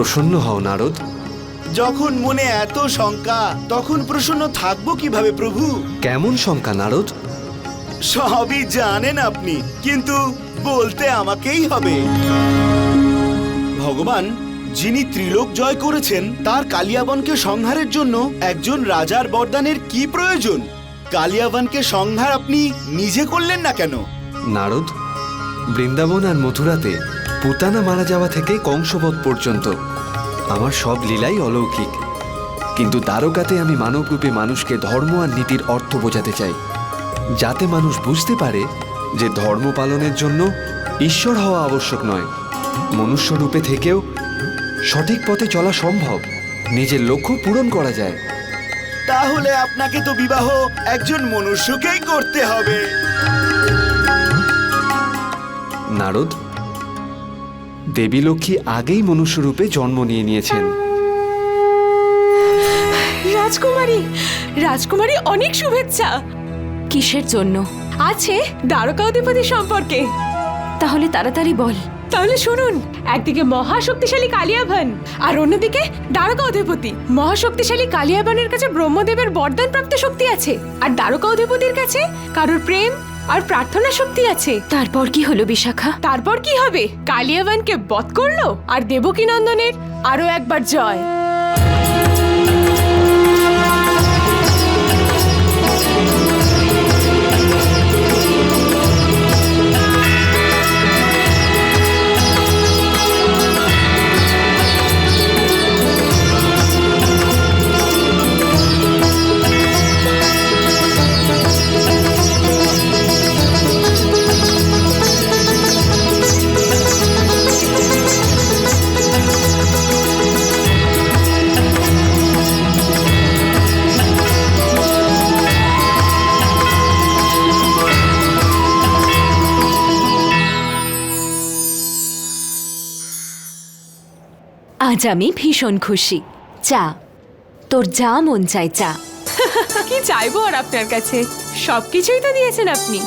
প্রসন্ন হও নারদ। যখন মনে এত শঙ্কা তখন প্রসন্ন থাকব কীভাবে প্রভু? কেমন শঙ্কা নারদ? সবই জানেন আপনি কিন্তু বলতে আমাকেই হবে। ভগবান যিনি ত্রিলোক জয় করেছেন তার কালিয়াবনকে সংহারের জন্য একজন রাজার বরদানের কি প্রয়োজন? কালিয়াবনকে সংহার আপনি নিজে করলেন না কেন? নারদ বৃন্দাবন আর মথুরাতে পুতানা মারা যাওয়া থেকে কংসবধ পর্যন্ত আমার সব লীলাই অলৌকিক। কিন্তু দ্বারকাতে আমি মানবরূপে মানুষকে ধর্ম আর নীতির অর্থ বোঝাতে চাই। যাতে মানুষ বুঝতে পারে যে ধর্ম পালনের জন্য ঈশ্বর হওয়া আবশ্যক নয়। মনুষ্যরূপে থেকেও সঠিক পথে চলা সম্ভব। নিজের লক্ষ্য পূরণ করা যায়। তাহলে আপনাকে তো বিবাহ একজন মনুষ্যকেই করতে হবে। নারদ দেবী লক্ষ্মী আগেই মনুষ্যরূপে জন্ম নিয়ে নিয়েছেন। রাজকুমারী রাজকুমারী অনেক শুভেচ্ছা। কিসের জন্য? আছে দ্বারকা অধিপতি সম্পর্কে। তাহলে তাড়াতাড়ি বল। তাহলে শুনুন একদিকে মহাশক্তিশালী কালিয়াভান আর অন্যদিকে দ্বারকা অধিপতি। মহাশক্তিশালী কালিয়াবানের কাছে ব্রহ্মদেবের বরদান প্রাপ্ত শক্তি আছে। আর দ্বারকা অধিপতির কাছে কারোর প্রেম আর প্রার্থনা শক্তি আছে। তারপর কি হলো বিশাখা? তারপর কি হবে? কালিয়াবানকে বধ করল? আর দেবকী নন্দনের আরও একবার জয়। আজ আমি ভীষণ খুশি। চা। তোর যা মন চায় চা। কি চাইব আর আপনার কাছে? সবকিছুই তো দিয়েছেন আপনি।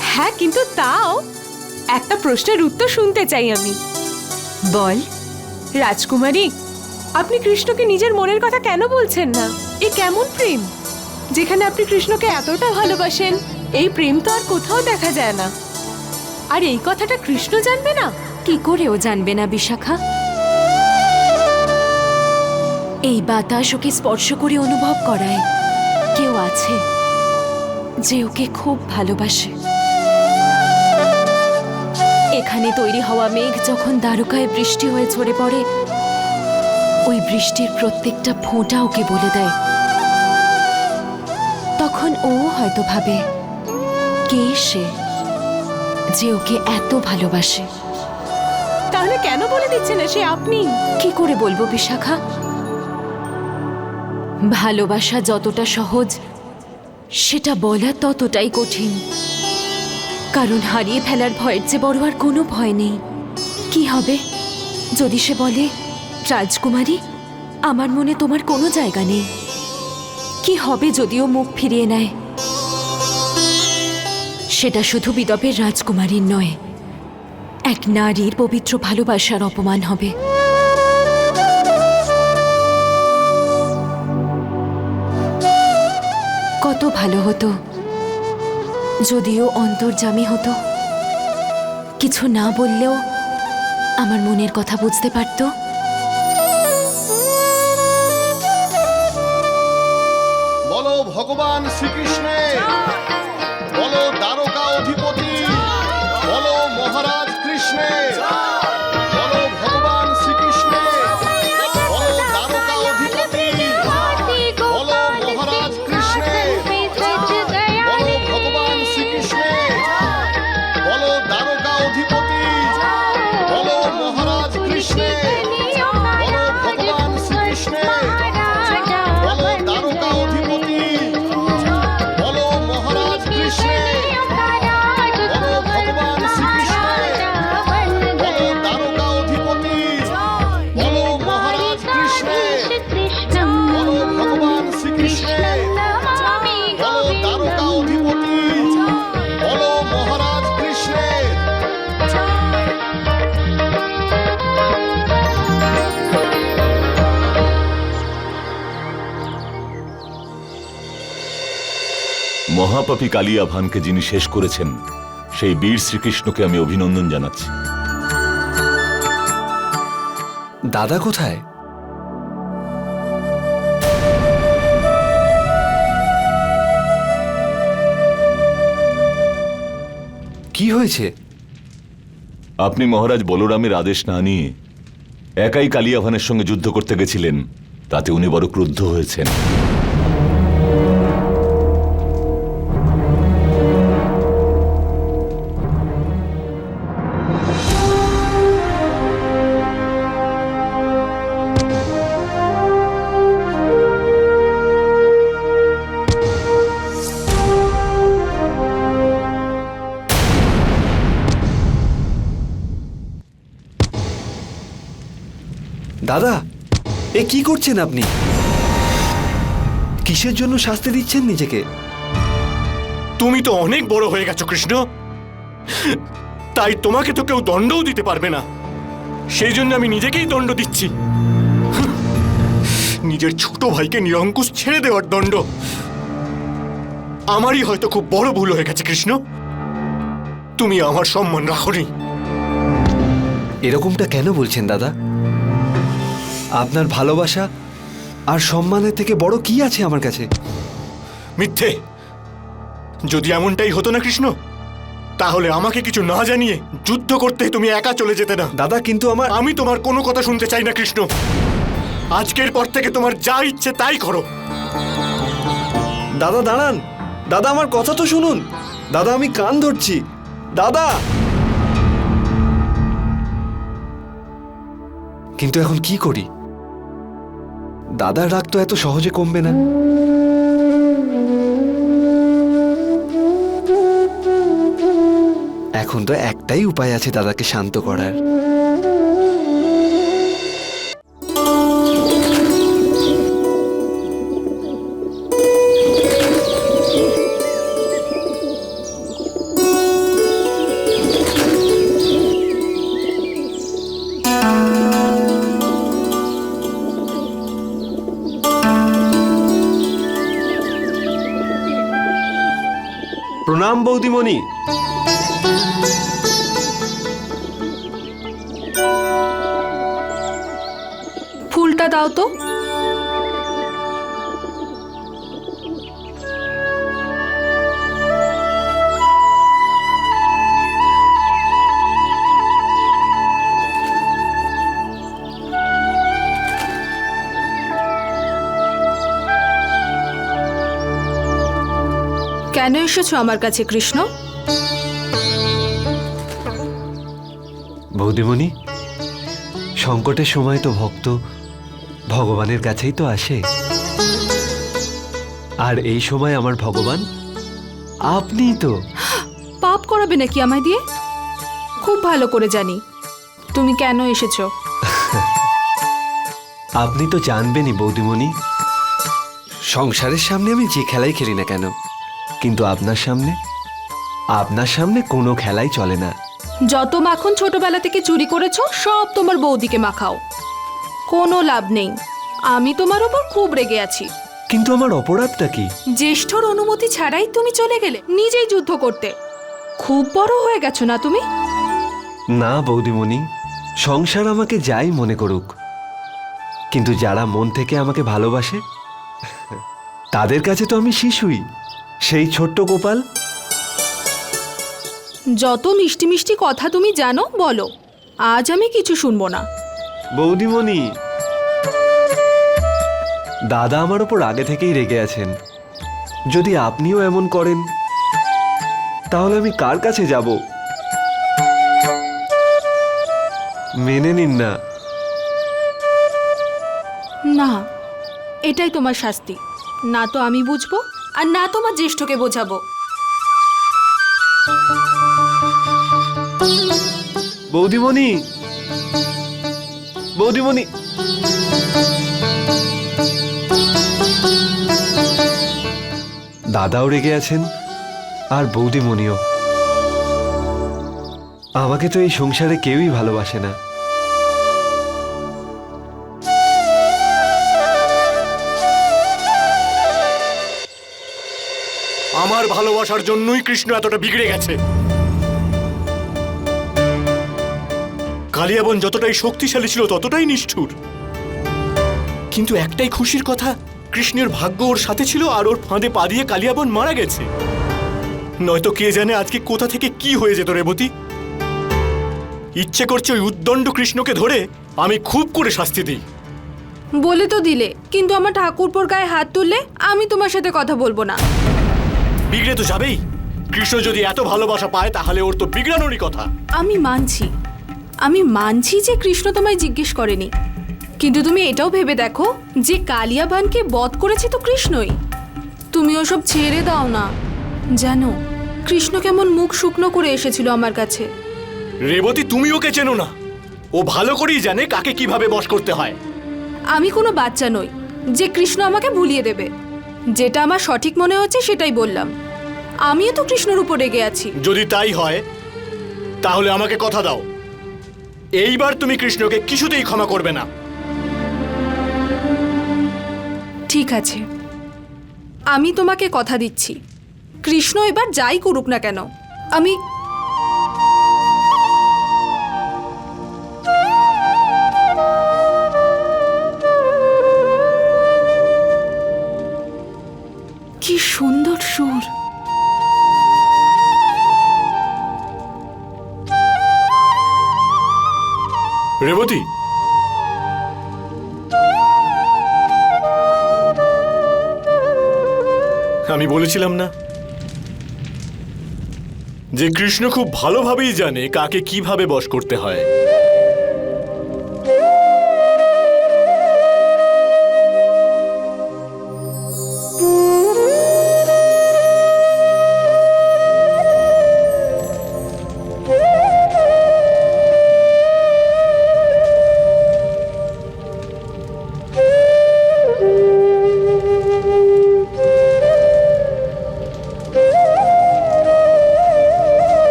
হ্যাঁ কিন্তু তাও একটা প্রশ্নের উত্তর শুনতে চাই আমি। বল রাজকুমারী আপনি কৃষ্ণকে নিজের মনের কথা কেন বলছেন না? এ কেমন প্রেম? যেখানে আপনি কৃষ্ণকে এতটা ভালোবাসেন এই প্রেম তো আর কোথাও দেখা যায় না। আর এই কথাটা কৃষ্ণ জানবে না? কি করে ও জানবে না বিশাখা? এই বাতাস ওকে স্পর্শ করে অনুভব করায়। কেউ আছে যে ওকে খুব ভালোবাসে। এখানে তৈরি হওয়া মেঘ যখন দ্বারকায় বৃষ্টি হয়ে ঝরে পড়ে ওই বৃষ্টির প্রত্যেকটা ফোঁটা ওকে বলে দেয়। তখন ও হয়তো ভাবে কে সে যে ওকে এত ভালোবাসে? তাহলে কেন বলে দিচ্ছে না সে আপনি? কি করে বলব বিশাখা? ভালোবাসা যতটা সহজ, সেটা বলা ততটাই কঠিন। কারণ হারিয়ে ফেলার ভয়ের যে বড় আর কোনো ভয় নেই। কি হবে? যদি সে বলে, রাজকুমারী, আমার মনে তোমার কোনো জায়গা নেই। কি হবে যদিও মুখ ফিরিয়ে নেয়? সেটা শুধু বিদপের রাজকুমারীর নয়, এক নারীর পবিত্র ভালোবাসার অপমান হবে। কত ভালো হতো। যদিও অন্তর্জামী হতো। কিছু না বললেও আমার মনের কথা বুঝতে পারতো। মহাপাপী কালিয়া ভানকে যিনি শেষ করেছেন সেই বীর শ্রীকৃষ্ণকে আমি অভিনন্দন জানাচ্ছি। দাদা কোথায়? কি হয়েছে? আপনি মহারাজ বলরামের আদেশ না নিয়ে একাই কালিয়া ভানের সঙ্গে যুদ্ধ করতে গেছিলেন তাতে উনি বড় ক্রুদ্ধ হয়েছেন। দাদা এ কি করছেন আপনি? কিসের জন্য শাস্তি দিচ্ছেন নিজেকে? তুমি তো অনেক বড় হয়ে গেছো কৃষ্ণ। তাই তোমাকে তো কেউ দণ্ডও দিতে পারবে না। সেই জন্য আমি নিজেকেই দণ্ড দিচ্ছি। নিজের ছোট ভাইকে নিরঙ্কুশ ছেড়ে দেওয়ার দণ্ড। আমারই হয়তো খুব বড় ভুল হয়ে গেছে কৃষ্ণ। তুমি আমার সম্মান রাখোনি। এরকমটা কেন বলছেন দাদা? আপনার ভালোবাসা আর সম্মানের থেকে বড় কি আছে আমার কাছে? মিথ্যে। যদি এমনটাই হতো না কৃষ্ণ তাহলে আমাকে কিছু না জানিয়ে যুদ্ধ করতে তুমি একা চলে যেতে না। দাদা কিন্তু আমার আমি তোমার কোনো কথা শুনতে চাই না কৃষ্ণ। আজকের পর থেকে তোমার যা ইচ্ছে তাই করো। দাদা দাঁড়ান। দাদা আমার কথা তো শুনুন। দাদা আমি কান ধরছি। দাদা! কিন্তু এখন কি করি? দাদার রাগ তো এত সহজে কমবে না। এখন তো একটাই উপায় আছে দাদাকে শান্ত করার। বৌদিমণি ফুলটা দাও তো। কেন এসেছ আমার কাছে কৃষ্ণ? বৌদিমণি সংকটের সময় তো ভক্ত ভগবানের কাছেই তো আসে। আর এই সময় আমার ভগবান আপনি তো। পাপ করাবে নাকি আমায় দিয়ে? খুব ভালো করে জানি। তুমি কেন এসেছ? আপনি তো জানবেনই বৌদিমণি সংসারের সামনে আমি যে খেলাই খেলি না কেন? কিন্তু আপনার সামনে? আপনার সামনে কোনো খেলাই চলে না। যত মাখন ছোটবেলা থেকে চুরি করেছ সব তোমার বৌদিকে মাখাও। কোনো লাভ নেই। আমি তোমার ওপর খুব রেগে আছি। কিন্তু আমার অপরাধটা কি? জ্যেষ্ঠর অনুমতি ছাড়াই তুমি চলে গেলে নিজেই যুদ্ধ করতে। খুব বড় হয়ে গেছো না তুমি? না বৌদিমণি। সংসার আমাকে যাই মনে করুক। কিন্তু যারা মন থেকে আমাকে ভালোবাসে তাদের কাছে তো আমি শিশুই। সেই ছোট্ট গোপাল? যত মিষ্টি মিষ্টি কথা তুমি জানো বলো। আজ আমি কিছু শুনব না। বৌদিমণি। দাদা আমার ওপর আগে থেকেই রেগে আছেন। যদি আপনিও এমন করেন তাহলে আমি কার কাছে যাব? মেনে নিন না। না এটাই তোমার শাস্তি। না তো আমি বুঝব। আর না তোমার জ্যেষ্ঠকে বোঝাবো। বৌদিমণি? বৌদিমণি? দাদাও রেগে আছেন আর বৌদিমণিও। আমাকে তো এই সংসারে কেউই ভালোবাসে না। ভালোবাসার জন্যই কৃষ্ণ এতটা বিগড়ে গেছে। কালিয়াবন যতটাই শক্তিশালী ছিল, ততটাই নিষ্ঠুর। কিন্তু একটাই খুশির কথা, কৃষ্ণের ভাগ্য ওর সাথে ছিল আর ওর ফাঁদে পা দিয়ে কালিয়াবন মারা গেছে। নয়তো কে জানে আজকে কোথা থেকে কি হয়ে যেত রেবতী ইচ্ছে করছে ওই উদ্দণ্ড কৃষ্ণকে ধরে আমি খুব করে শাস্তি দিই। বলে তো দিলে, কিন্তু আমার ঠাকুরপোর গায়ে হাত তুললে আমি তোমার সাথে কথা বলব না। বিগড়ে তো যাবেই। কৃষ্ণ যদি এত ভালোবাসা পায় তাহলে ওর তো বিগড়ানোরই কথা। আমি মানছি। আমি মানছি যে কৃষ্ণ তোমায় জিজ্ঞেস করেনি। কিন্তু তুমি এটাও ভেবে দেখো যে কালিয়াবানকে বধ করেছে তো কৃষ্ণই। তুমি ওসব ছেড়ে দাও না। জানো কৃষ্ণ কেমন মুখ শুকনো করে এসেছিল আমার কাছে। রেবতী তুমি ওকে চেনো না। ও ভালো করেই জানে কাকে কীভাবে বশ করতে হয়। আমি কোনো বাচ্চা নই যে কৃষ্ণ আমাকে ভুলিয়ে দেবে। যেটা আমার সঠিক মনে হচ্ছে সেটাই বললাম। আমিও তো কৃষ্ণর উপর রেগে আছি। যদি তাই হয় তাহলে আমাকে কথা দাও। এইবার তুমি কৃষ্ণকে কিছুতেই ক্ষমা করবে না। ঠিক আছে। আমি তোমাকে কথা দিচ্ছি। কৃষ্ণ এবার যাই করুক না কেন। আমি রেবতী। আমি বলেছিলাম না যে কৃষ্ণ খুব ভালোভাবেই জানে কাকে কীভাবে বশ করতে হয়।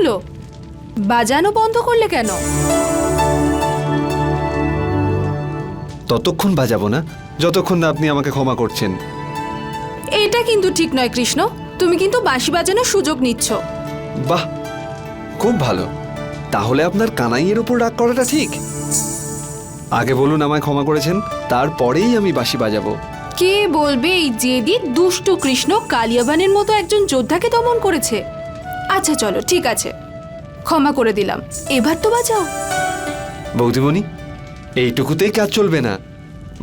হলো? বাজানো বন্ধ করলে কেন? ততক্ষণ বাজাবো না যতক্ষণ না আপনি আমাকে ক্ষমা করছেন। এটা কিন্তু ঠিক নয় কৃষ্ণ। তুমি কিন্তু বাঁশি বাজানোর সুযোগ নিচ্ছ। বাহ! খুব ভালো। তাহলে আপনার কানাইয়ের উপর রাগ করাটা ঠিক? আগে বলুন আমায় ক্ষমা করেছেন তারপরেই আমি বাঁশি বাজাবো। কে বলবে এই জেদি দুষ্টু কৃষ্ণ কালিয়াবানের মতো একজন যোদ্ধাকে দমন করেছে? আচ্ছা চলো ঠিক আছে। ক্ষমা করে দিলাম। এবার তো বাজাও বৌদিমণি এইটুকুতেই কাজ চলবে না।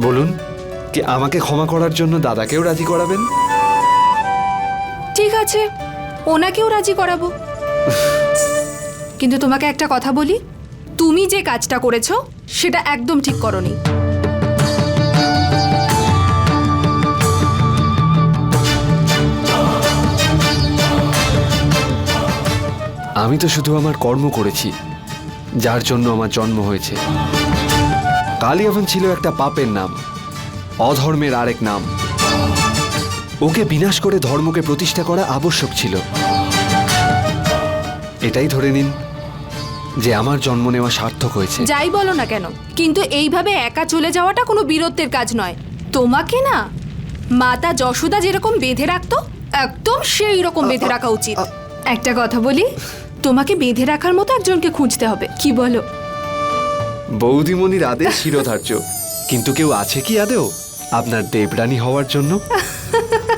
বলুন কি আমাকে ক্ষমা করার জন্য দাদাকেও রাজি করাবেন? ঠিক আছে ওনাকেও রাজি করাবো। কিন্তু তোমাকে একটা কথা বলি তুমি যে কাজটা করেছ সেটা একদম ঠিক করনি। আমি তো শুধু আমার কর্ম করেছি যার জন্য আমার জন্ম হয়েছে। কালিয়াভন ছিল একটা পাপের নাম অধর্মের আরেক নাম। ওকে বিনাশ করে ধর্মকে প্রতিষ্ঠা করা আবশ্যক ছিল। এটাই ধরে নিন যে আমার জন্ম নেওয়া সার্থক হয়েছে। যাই বলো না কেন কিন্তু এইভাবে একা চলে যাওয়াটা কোনো বীরত্বের কাজ নয়। তোমাকে না মাতা যশোদা যেরকম বেঁধে রাখতো একদম সেই রকম বেঁধে রাখা উচিত। একটা কথা বলি তোমাকে বেঁধে রাখার মতো একজনকে খুঁজতে হবে। কি বলো? বৌদিমণির আদেশ শিরোধার্য। কিন্তু কেউ আছে কি আদেও আপনার দেবরানী হওয়ার জন্য?